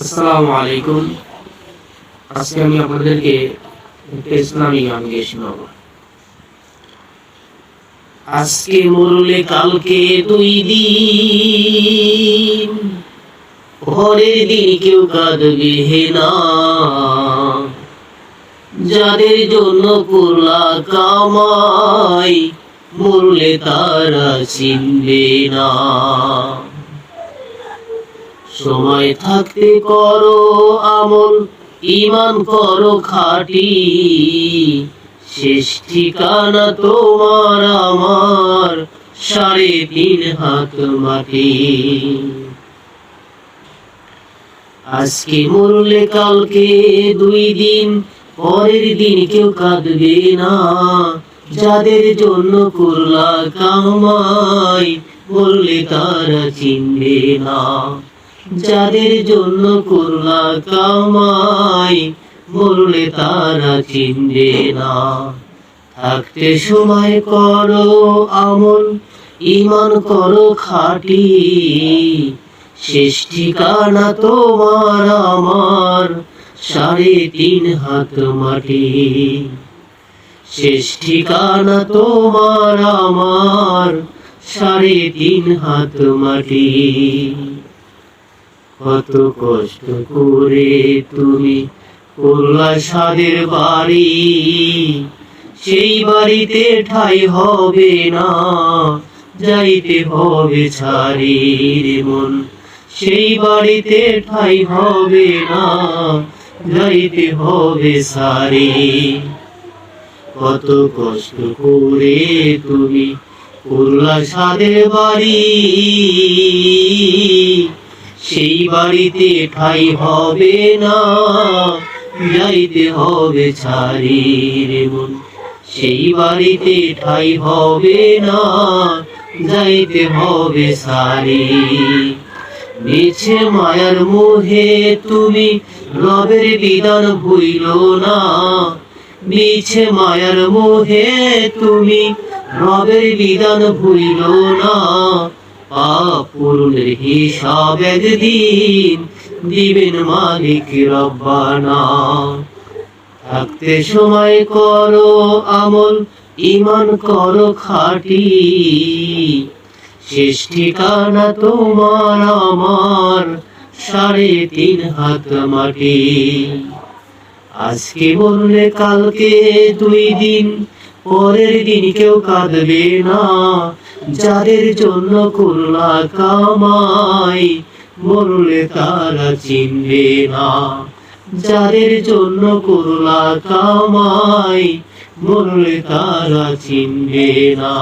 আসসালামু আলাইকুম। আজকে আমি আপনাদেরকে একটা ইসলামী গান গিয়ে শোনাবো। আজকে মরলে কালকে দুই দিন দিন কেউ কাঁদবে হে না। যাদের জন্য করলা কামাই, মরলে তারা চিনবে না। সময় থাকতে করো আমল ইমান করো খাটি। শেষ ঠিকানা তোমার আমার, সাড়ে তিন হাত মাটি। আজকে মরলে কালকে দুই দিন, পরের দিন কেউ কাঁদবে না। যাদের জন্য করলা কামাই, বললে তারা চিনবে না। যাদের জন্য করলা কামাই বললে তারা চিনবে না। থাকতে সময় করো আমল ইমান করো খাটি। শেষ ঠিকানা তোমার আমার, সাড়ে তিন হাত মাটি। শেষ ঠিকানা তোমার আমার, সাড়ে তিন হাত মাটি। কত কষ্ট করে তুমি করলা সাদের বাড়ি। সেই বাড়িতে ঠাই হবে না, যাইতে হবে ছাড়ি রে মন। সেই বাড়িতে ঠাই হবে না, যাইতে হবে সারি। কত কষ্ট করে তুমি করলা সাদের বাড়ি। সেই বাড়িতে ঠাই হবে না যাইতে হবে ছাড়ি রে মন। সেই বাড়িতে ঠাই হবে না যাইতে হবে সারি মিছে মায়ার মোহে তুমি, রবের বিধান ভুইল না। মিছে মায়ার মোহে তুমি, রবের বিধান ভুইল না। পাপ পূরণের হিসাব একদিন দিবেন মালিক রব্বানা। থাকতে সময় করো আমল ইমান করো খাটি। শেষ ঠিকানা তোমার আমার, সাড়ে তিন হাত মাটি। আজকে বললে কালকে দুই দিন, পরের দিন কেউ কাঁদবে না। যাদের জন্য খুলনা কামাই, মরলে তারা চিনবে না। যাদের জন্য করলা কামাই, মরলে তারা চিনবে না।